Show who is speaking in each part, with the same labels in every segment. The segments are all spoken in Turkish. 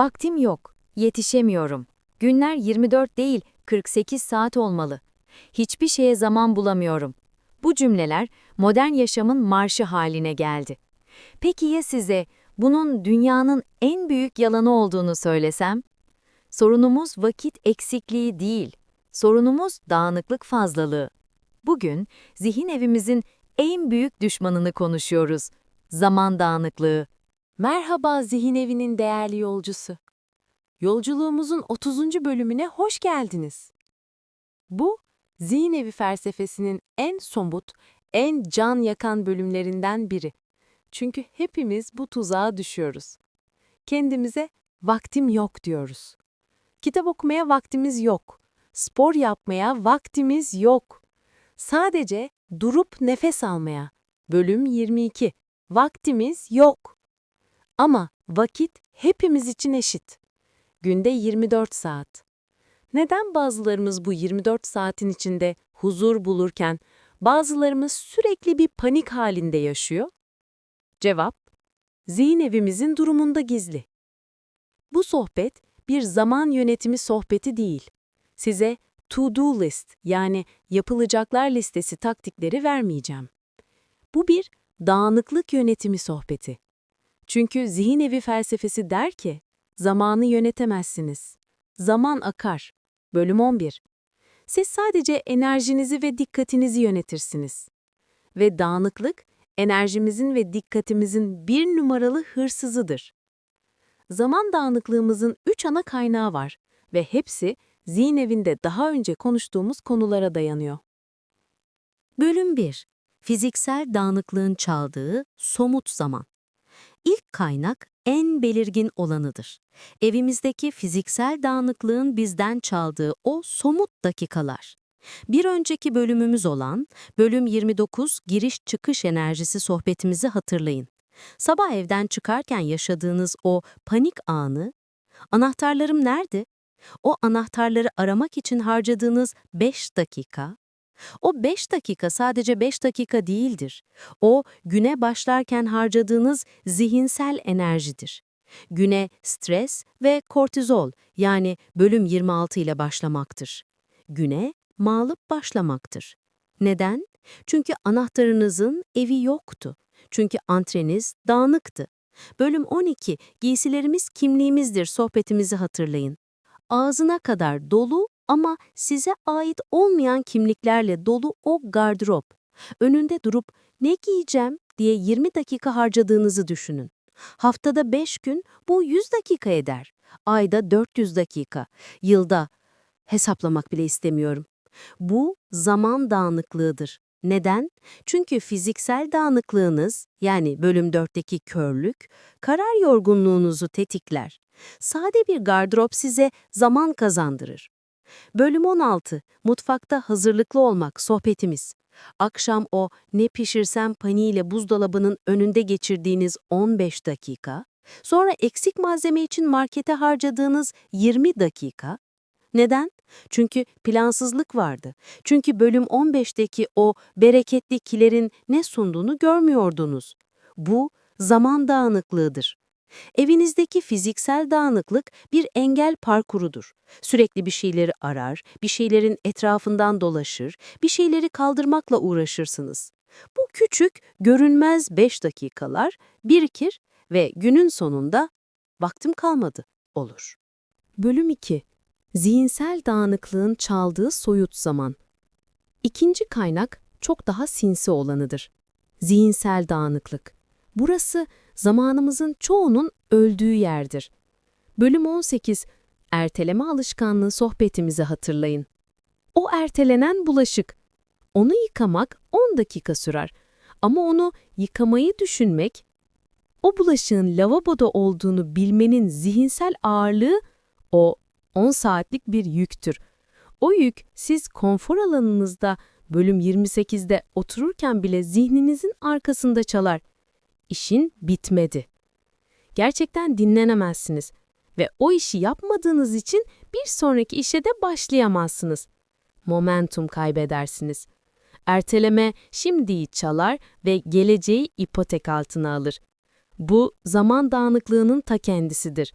Speaker 1: Vaktim yok, yetişemiyorum. Günler 24 değil, 48 saat olmalı. Hiçbir şeye zaman bulamıyorum. Bu cümleler modern yaşamın marşı haline geldi. Peki ya size bunun dünyanın en büyük yalanı olduğunu söylesem? Sorunumuz vakit eksikliği değil, sorunumuz dağınıklık fazlalığı. Bugün zihin evimizin en büyük düşmanını konuşuyoruz. Zaman dağınıklığı.
Speaker 2: Merhaba Zihin Evi'nin değerli yolcusu. Yolculuğumuzun 30. bölümüne hoş geldiniz. Bu, Zihin Evi felsefesinin en somut, en can yakan bölümlerinden biri. Çünkü hepimiz bu tuzağa düşüyoruz. Kendimize vaktim yok diyoruz. Kitap okumaya vaktimiz yok. Spor yapmaya vaktimiz yok. Sadece durup nefes almaya. Bölüm 22. Vaktimiz yok. Ama vakit hepimiz için eşit. Günde 24 saat. Neden bazılarımız bu 24 saatin içinde huzur bulurken bazılarımız sürekli bir panik halinde yaşıyor? Cevap, zihin evimizin durumunda gizli. Bu sohbet bir zaman yönetimi sohbeti değil. Size to-do list yani yapılacaklar listesi taktikleri vermeyeceğim. Bu bir dağınıklık yönetimi sohbeti. Çünkü zihin evi felsefesi der ki, zamanı yönetemezsiniz. Zaman akar. Bölüm 11. Siz sadece enerjinizi ve dikkatinizi yönetirsiniz. Ve dağınıklık, enerjimizin ve dikkatimizin bir numaralı hırsızıdır. Zaman dağınıklığımızın üç ana kaynağı var ve hepsi zihin evinde daha önce konuştuğumuz konulara dayanıyor.
Speaker 3: Bölüm 1. Fiziksel dağınıklığın çaldığı somut zaman. İlk kaynak en belirgin olanıdır. Evimizdeki fiziksel dağınıklığın bizden çaldığı o somut dakikalar. Bir önceki bölümümüz olan bölüm 29 giriş-çıkış enerjisi sohbetimizi hatırlayın. Sabah evden çıkarken yaşadığınız o panik anı, anahtarlarım nerede? O anahtarları aramak için harcadığınız 5 dakika, o 5 dakika sadece 5 dakika değildir. O güne başlarken harcadığınız zihinsel enerjidir. Güne stres ve kortizol yani bölüm 26 ile başlamaktır. Güne mağlup başlamaktır. Neden? Çünkü anahtarınızın evi yoktu. Çünkü antreniz dağınıktı. Bölüm 12 giysilerimiz kimliğimizdir sohbetimizi hatırlayın. Ağzına kadar dolu ama size ait olmayan kimliklerle dolu o gardırop. Önünde durup ne giyeceğim diye 20 dakika harcadığınızı düşünün. Haftada 5 gün bu 100 dakika eder. Ayda 400 dakika. Yılda hesaplamak bile istemiyorum. Bu zaman dağınıklığıdır. Neden? Çünkü fiziksel dağınıklığınız, yani bölüm 4'teki körlük, karar yorgunluğunuzu tetikler. Sade bir gardırop size zaman kazandırır. Bölüm 16. Mutfakta hazırlıklı olmak sohbetimiz. Akşam o ne pişirsem paniğiyle buzdolabının önünde geçirdiğiniz 15 dakika, sonra eksik malzeme için markete harcadığınız 20 dakika. Neden? Çünkü plansızlık vardı. Çünkü bölüm 15'teki o bereketli kilerin ne sunduğunu görmüyordunuz. Bu zaman dağınıklığıdır. Evinizdeki fiziksel dağınıklık bir engel parkurudur. Sürekli bir şeyleri arar, bir şeylerin etrafından dolaşır, bir şeyleri kaldırmakla uğraşırsınız. Bu küçük, görünmez 5 dakikalar birikir ve günün sonunda vaktim kalmadı olur. Bölüm 2. Zihinsel dağınıklığın çaldığı soyut zaman. İkinci kaynak çok daha sinsi olanıdır. Zihinsel dağınıklık. Burası zamanımızın çoğunun öldüğü yerdir. Bölüm 18 Erteleme alışkanlığı sohbetimizi hatırlayın. O ertelenen bulaşık. Onu yıkamak 10 dakika sürer. Ama onu yıkamayı düşünmek, o bulaşığın lavaboda olduğunu bilmenin zihinsel ağırlığı o 10 saatlik bir yüktür. O yük siz konfor alanınızda bölüm 28'de otururken bile zihninizin arkasında çalar işin bitmedi. Gerçekten dinlenemezsiniz ve o işi yapmadığınız için bir sonraki işe de başlayamazsınız. Momentum kaybedersiniz. Erteleme şimdiyi çalar ve geleceği ipotek altına alır. Bu zaman dağınıklığının ta kendisidir.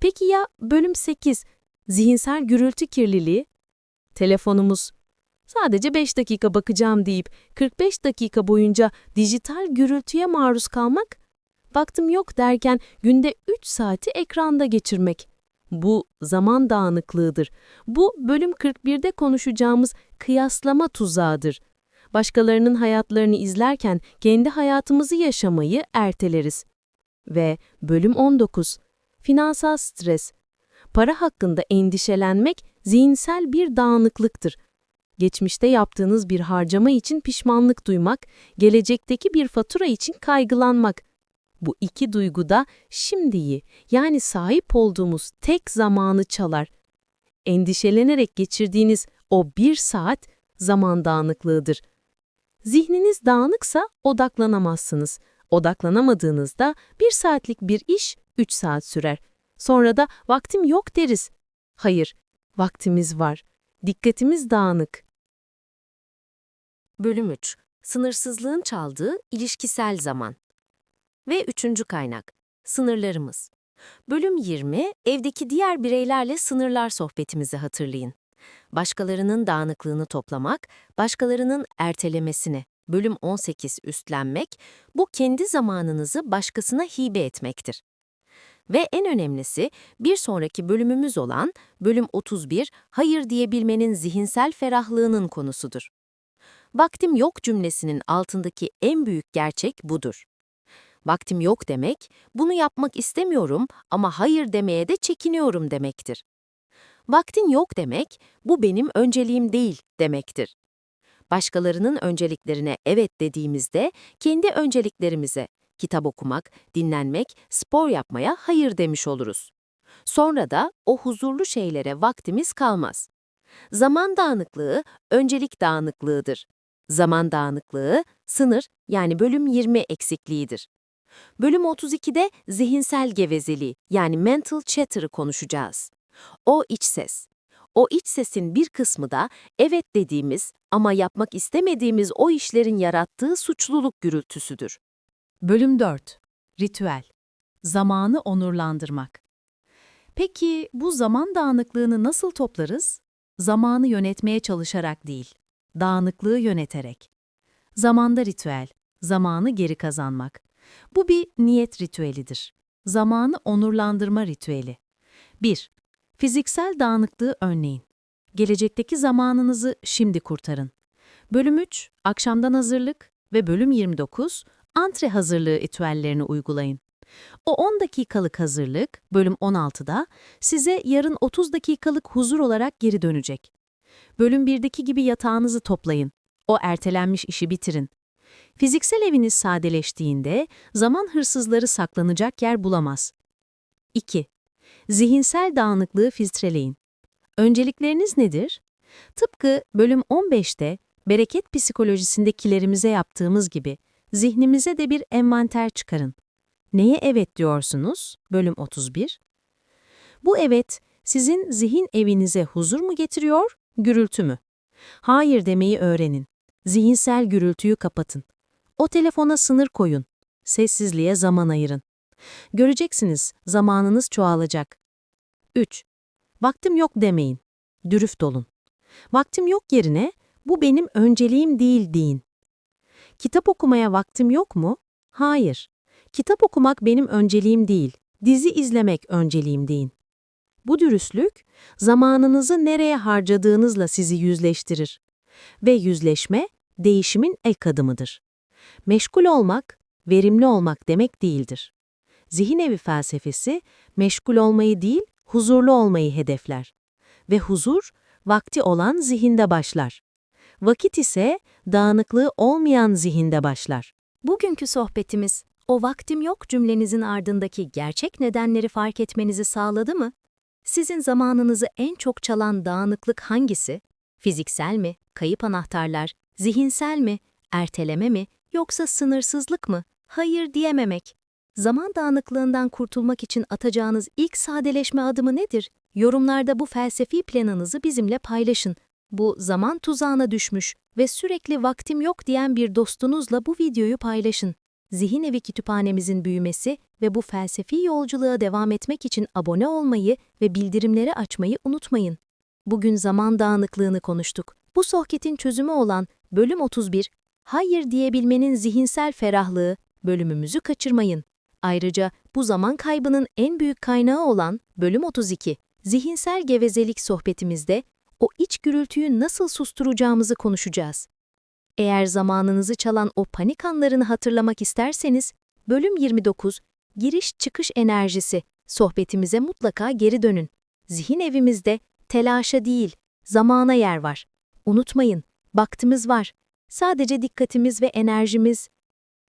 Speaker 2: Peki ya bölüm 8, zihinsel gürültü kirliliği? Telefonumuz. Sadece 5 dakika bakacağım deyip 45 dakika boyunca dijital gürültüye maruz kalmak? Baktım yok derken günde 3 saati ekranda geçirmek. Bu zaman dağınıklığıdır. Bu bölüm 41'de konuşacağımız kıyaslama tuzağıdır. Başkalarının hayatlarını izlerken kendi hayatımızı yaşamayı erteleriz. Ve bölüm 19. Finansal stres. Para hakkında endişelenmek zihinsel bir dağınıklıktır. Geçmişte yaptığınız bir harcama için pişmanlık duymak, gelecekteki bir fatura için kaygılanmak. Bu iki duygu da şimdiyi, yani sahip olduğumuz tek zamanı çalar. Endişelenerek geçirdiğiniz o bir saat zaman dağınıklığıdır. Zihniniz dağınıksa odaklanamazsınız. Odaklanamadığınızda bir saatlik bir iş 3 saat sürer. Sonra da vaktim yok deriz. Hayır, vaktimiz var. Dikkatimiz dağınık.
Speaker 3: Bölüm 3. Sınırsızlığın çaldığı ilişkisel zaman. Ve üçüncü kaynak. Sınırlarımız. Bölüm 20. Evdeki diğer bireylerle sınırlar sohbetimizi hatırlayın. Başkalarının dağınıklığını toplamak, başkalarının ertelemesini, bölüm 18 üstlenmek, bu kendi zamanınızı başkasına hibe etmektir. Ve en önemlisi, bir sonraki bölümümüz olan bölüm 31, hayır diyebilmenin zihinsel ferahlığının konusudur. Vaktim yok cümlesinin altındaki en büyük gerçek budur. Vaktim yok demek, bunu yapmak istemiyorum ama hayır demeye de çekiniyorum demektir. Vaktin yok demek, bu benim önceliğim değil demektir. Başkalarının önceliklerine evet dediğimizde kendi önceliklerimize, kitap okumak, dinlenmek, spor yapmaya hayır demiş oluruz. Sonra da o huzurlu şeylere vaktimiz kalmaz. Zaman dağınıklığı öncelik dağınıklığıdır. Zaman dağınıklığı sınır yani bölüm 20 eksikliğidir. Bölüm 32'de zihinsel gevezeliği yani mental chatter'ı konuşacağız. O iç ses. O iç sesin bir kısmı da evet dediğimiz ama yapmak istemediğimiz o işlerin yarattığı suçluluk gürültüsüdür.
Speaker 4: Bölüm 4. Ritüel. Zamanı onurlandırmak. Peki bu zaman dağınıklığını nasıl toplarız? Zamanı yönetmeye çalışarak değil, dağınıklığı yöneterek. Zamanda ritüel, zamanı geri kazanmak. Bu bir niyet ritüelidir. Zamanı onurlandırma ritüeli. 1. Fiziksel dağınıklığı önleyin. Gelecekteki zamanınızı şimdi kurtarın. Bölüm 3, akşamdan hazırlık ve bölüm 29, antre hazırlığı ritüellerini uygulayın. O 10 dakikalık hazırlık, bölüm 16'da, size yarın 30 dakikalık huzur olarak geri dönecek. Bölüm 1'deki gibi yatağınızı toplayın. O ertelenmiş işi bitirin. Fiziksel eviniz sadeleştiğinde zaman hırsızları saklanacak yer bulamaz. 2. Zihinsel dağınıklığı filtreleyin. Öncelikleriniz nedir? Tıpkı bölüm 15'te bereket psikolojisindekillerimize yaptığımız gibi zihnimize de bir envanter çıkarın. Neye evet diyorsunuz? Bölüm 31. Bu evet sizin zihin evinize huzur mu getiriyor, gürültü mü? Hayır demeyi öğrenin. Zihinsel gürültüyü kapatın. O telefona sınır koyun. Sessizliğe zaman ayırın. Göreceksiniz zamanınız çoğalacak. 3. Vaktim yok demeyin. Dürüst olun. Vaktim yok yerine bu benim önceliğim değil deyin. Kitap okumaya vaktim yok mu? Hayır. Kitap okumak benim önceliğim değil. Dizi izlemek önceliğim deyin. Bu dürüstlük zamanınızı nereye harcadığınızla sizi yüzleştirir. Ve yüzleşme değişimin ilk adımıdır. Meşgul olmak, verimli olmak demek değildir. Zihin evi felsefesi, meşgul olmayı değil, huzurlu olmayı hedefler. Ve huzur, vakti olan zihinde başlar. Vakit ise dağınıklığı olmayan zihinde başlar.
Speaker 1: Bugünkü sohbetimiz, o vaktim yok cümlenizin ardındaki gerçek nedenleri fark etmenizi sağladı mı? Sizin zamanınızı en çok çalan dağınıklık hangisi? Fiziksel mi, kayıp anahtarlar, zihinsel mi, erteleme mi, yoksa sınırsızlık mı? Hayır diyememek. Zaman dağınıklığından kurtulmak için atacağınız ilk sadeleşme adımı nedir? Yorumlarda bu felsefi planınızı bizimle paylaşın. Bu zaman tuzağına düşmüş ve sürekli vaktim yok diyen bir dostunuzla bu videoyu paylaşın.
Speaker 3: Zihin Evi kütüphanemizin büyümesi ve bu felsefi yolculuğa devam etmek için abone olmayı ve bildirimleri açmayı unutmayın. Bugün zaman dağınıklığını konuştuk. Bu sohbetin çözümü olan bölüm 31, Hayır diyebilmenin zihinsel ferahlığı bölümümüzü kaçırmayın. Ayrıca bu zaman kaybının en büyük kaynağı olan bölüm 32, zihinsel gevezelik sohbetimizde o iç gürültüyü nasıl susturacağımızı konuşacağız. Eğer zamanınızı çalan o panik anlarını hatırlamak isterseniz, bölüm 29, giriş çıkış enerjisi sohbetimize mutlaka geri dönün. Zihin evimizde telaşa değil, zamana yer var. Unutmayın, vaktimiz var. Sadece dikkatimiz ve enerjimiz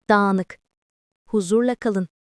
Speaker 3: dağınık. Huzurla kalın.